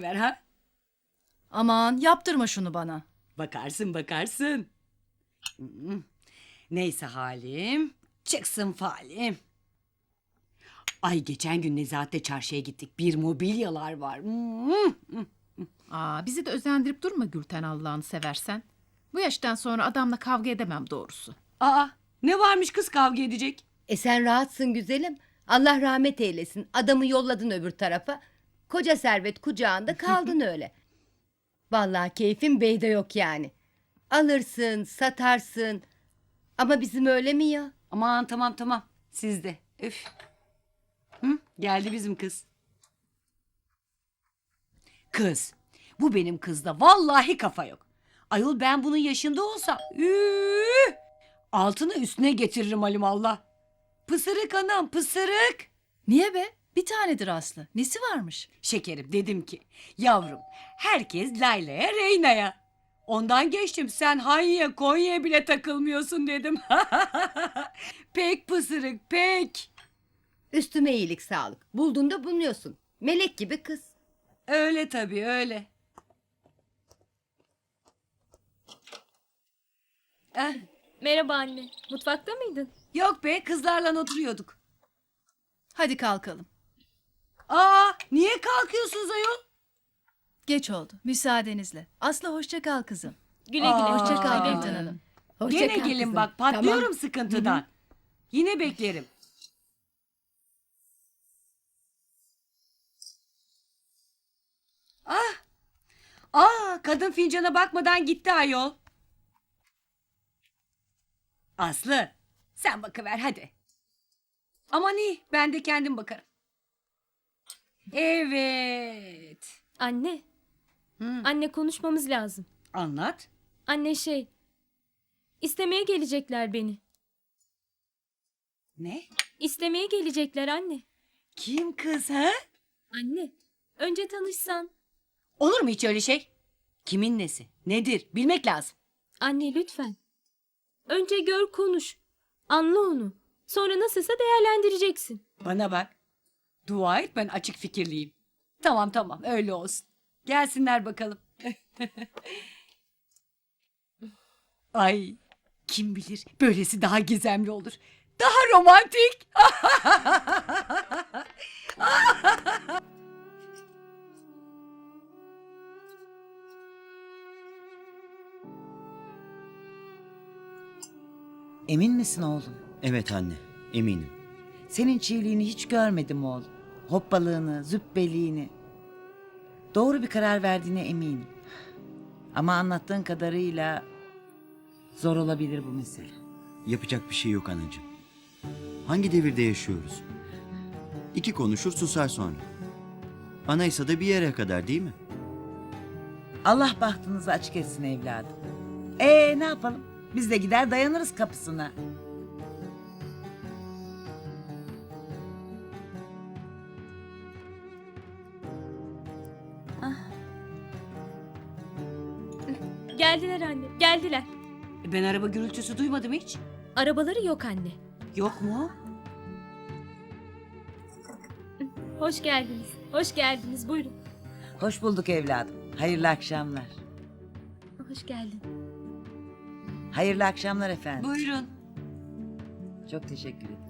ver ha. Aman yaptırma şunu bana. Bakarsın bakarsın. Hmm. Neyse halim. Çıksın falim. Ay geçen gün Nezahat'te çarşıya gittik. Bir mobilyalar var. Hmm. Aa, bizi de özendirip durma Gülten Allah'ını seversen. Bu yaştan sonra adamla kavga edemem doğrusu. Aa ne varmış kız kavga edecek? E sen rahatsın güzelim. Allah rahmet eylesin. Adamı yolladın öbür tarafa. Koca servet kucağında kaldın öyle. Vallahi keyfin beyde yok yani. Alırsın, satarsın. Ama bizim öyle mi ya? Aman tamam tamam. Siz de. Üf. Hı? Geldi bizim kız. Kız. Bu benim kızda vallahi kafa yok. Ayol ben bunun yaşında olsam. Üh! Altını üstüne getiririm alimallah. Pısırık anam pısırık. Niye be? Bir tanedir Aslı. Nesi varmış? Şekerim dedim ki yavrum herkes Layla'ya Reyna'ya. Ondan geçtim sen Hanya'ya Konya'ya bile takılmıyorsun dedim. pek pısırık pek. Üstüme iyilik sağlık. Buldun da buluyorsun. Melek gibi kız. Öyle tabii öyle. Eh, Merhaba anne. Mutfakta mıydın? yok be kızlarla oturuyorduk. Hadi kalkalım. Aa niye kalkıyorsunuz ayol? Geç oldu. Müsaadenizle. Aslı hoşça kal kızım. Güle güle. Aa. Hoşça kal Gülten. Hanım. Hoşça Gene kal gelin kızım. bak patlıyorum Tamam. sıkıntıdan. Yine beklerim. Ah! Aa, kadın fincana bakmadan gitti ayol. Aslı, sen bakıver hadi. Aman iyi, ben de kendim bakarım. Evet. Anne. Hı, Anne konuşmamız lazım. anlat. Anne şey. İstemeye gelecekler beni. Ne? İstemeye gelecekler anne. Kim kız ha? Anne. Önce tanışsan. Olur mu hiç öyle şey? Kimin nesi? Nedir? Bilmek lazım. Anne lütfen. Önce gör konuş. Anla onu. Sonra nasılsa değerlendireceksin. Bana bak. Dua et ben açık fikirliyim. Tamam tamam öyle olsun. Gelsinler bakalım. Ay kim bilir böylesi daha gizemli olur. Daha romantik. Emin misin oğlum? Evet anne, eminim. Senin çiğliğini hiç görmedim oğlum. Hoppalığını, züppeliğini. Doğru bir karar verdiğine eminim. Ama anlattığın kadarıyla zor olabilir bu mesele. Yapacak bir şey yok anacığım. Hangi devirde yaşıyoruz? İki konuşur susar sonra. Anaysa da bir yere kadar değil mi? Allah bahtınızı açık etsin evladım. Ee ne yapalım? Biz de gider dayanırız kapısına. Geldiler anne. Geldiler. Ben araba gürültüsü duymadım hiç. Arabaları yok anne. Yok mu? Hoş geldiniz. Hoş geldiniz. Buyurun. Hoş bulduk evladım. Hayırlı akşamlar. Hoş geldin. Hayırlı akşamlar efendim. Buyurun. Çok teşekkür ederim.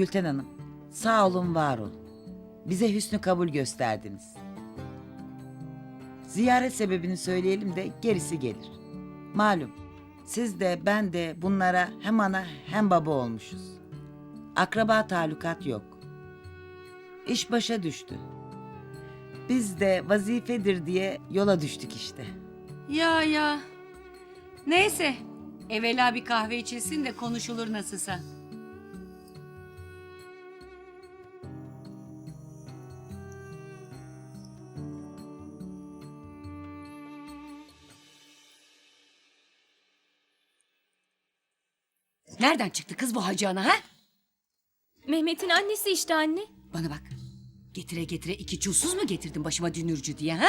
Gülten Hanım, sağ olun var olun. Bize hüsnü kabul gösterdiniz. Ziyaret sebebini söyleyelim de gerisi gelir. Malum siz de ben de bunlara hem ana hem baba olmuşuz. Akraba talukat yok. İş başa düştü. Biz de vazifedir diye yola düştük işte. Ya ya. Neyse. Evvela bir kahve içilsin de konuşulur nasılsa. Nereden çıktı kız bu hacı ana ha? Mehmet'in annesi işte anne. Bana bak. Getire getire iki çulsuz mu getirdin başıma dünürcü diye ha?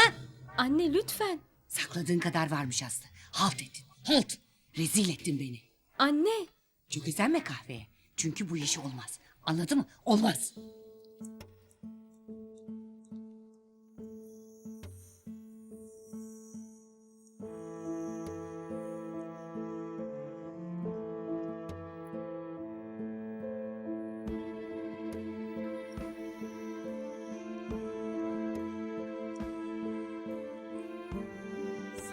Anne lütfen. Sakladığın kadar varmış Aslı. Halt ettin. Halt. Rezil ettin beni. Anne. Çok özenme kahveye. Çünkü bu iş olmaz. Anladın mı? Olmaz.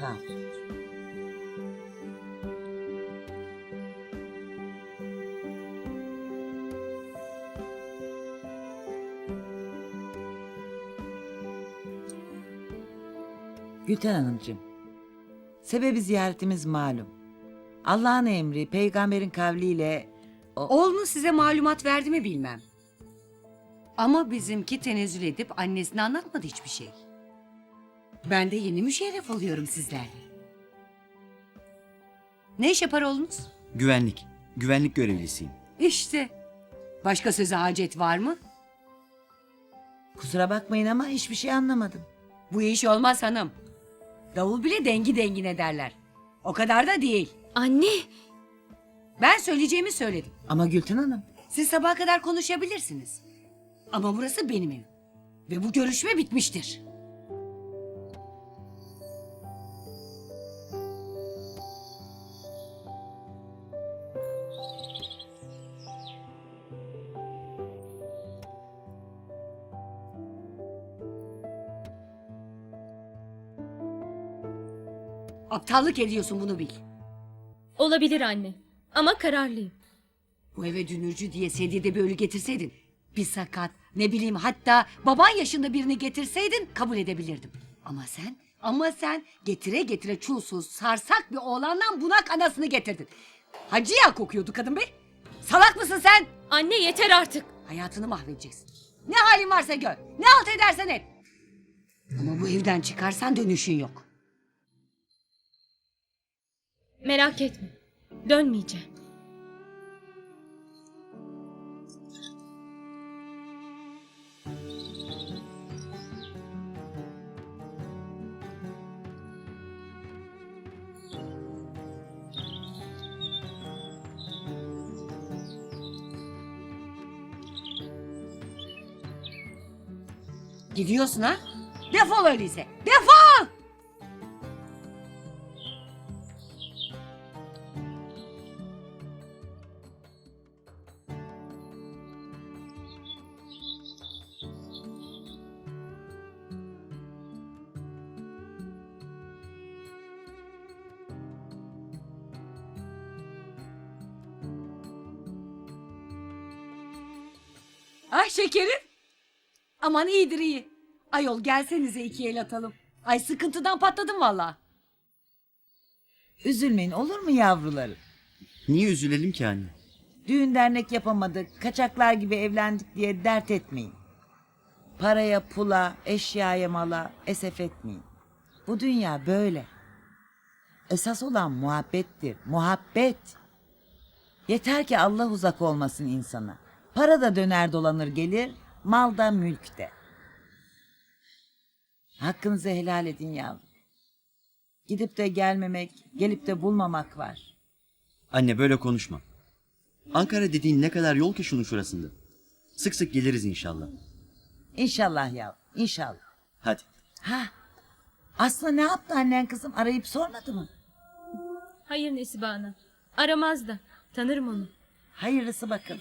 Ol. Gülten Hanımcığım, sebebi ziyaretimiz malum. Allah'ın emri, peygamberin kavliyle Oğlunu size malumat verdi mi bilmem. Ama bizimki tenezzül edip annesine anlatmadı hiçbir şey. Ben de yeni müşerref oluyorum sizlerle. Ne iş yapar oğlunuz? Güvenlik. Güvenlik görevlisiyim. İşte. Başka söze hacet var mı? kusura bakmayın ama hiçbir şey anlamadım. Bu iş olmaz hanım. Davul bile dengi dengine derler. O kadar da değil. Anne. Ben söyleyeceğimi söyledim. Ama Gülten Hanım, Siz sabaha kadar konuşabilirsiniz. Ama burası benim evim. Ve bu görüşme bitmiştir. Aptallık ediyorsun bunu bil. Olabilir anne. Ama kararlıyım. Bu eve dünürcü diye sedide bir ölü getirseydin. Bir sakat ne bileyim hatta baban yaşında birini getirseydin kabul edebilirdim. Ama sen ama sen getire getire çulsuz sarsak bir oğlandan bunak anasını getirdin. Hacı ya kokuyordu kadın be. Salak mısın sen? Anne yeter artık. Hayatını mahvedeceksin. Ne halin varsa gör. Ne halt edersen et. Ama bu evden çıkarsan dönüşün yok. Merak etme. Dönmeyeceğim. Gidiyorsun ha? Defol öyleyse. Defol! Ay şekerim. Aman iyidir iyi. Ayol gelsenize iki el atalım. Ay sıkıntıdan patladım valla. üzülmeyin olur mu yavrularım? Niye üzülelim ki anne? Düğün dernek yapamadık, kaçaklar gibi evlendik diye dert etmeyin. Paraya, pula, eşyaya, mala esef etmeyin. Bu dünya böyle. Esas olan muhabbettir, muhabbet. Yeter ki Allah uzak olmasın insana. Para da döner dolanır gelir, mal da mülk de. Hakkınızı helal edin yavrum. Gidip de gelmemek, gelip de bulmamak var. Anne böyle konuşma. Ankara dediğin ne kadar yol ki şunun şurasında. Sık sık geliriz inşallah. İnşallah yavrum, inşallah. Hadi. Ha. Aslı ne yaptı annen kızım? Arayıp sormadı mı? Hayır Nesibe Ana. Aramaz da. Tanırım onu. Hayırlısı bakın.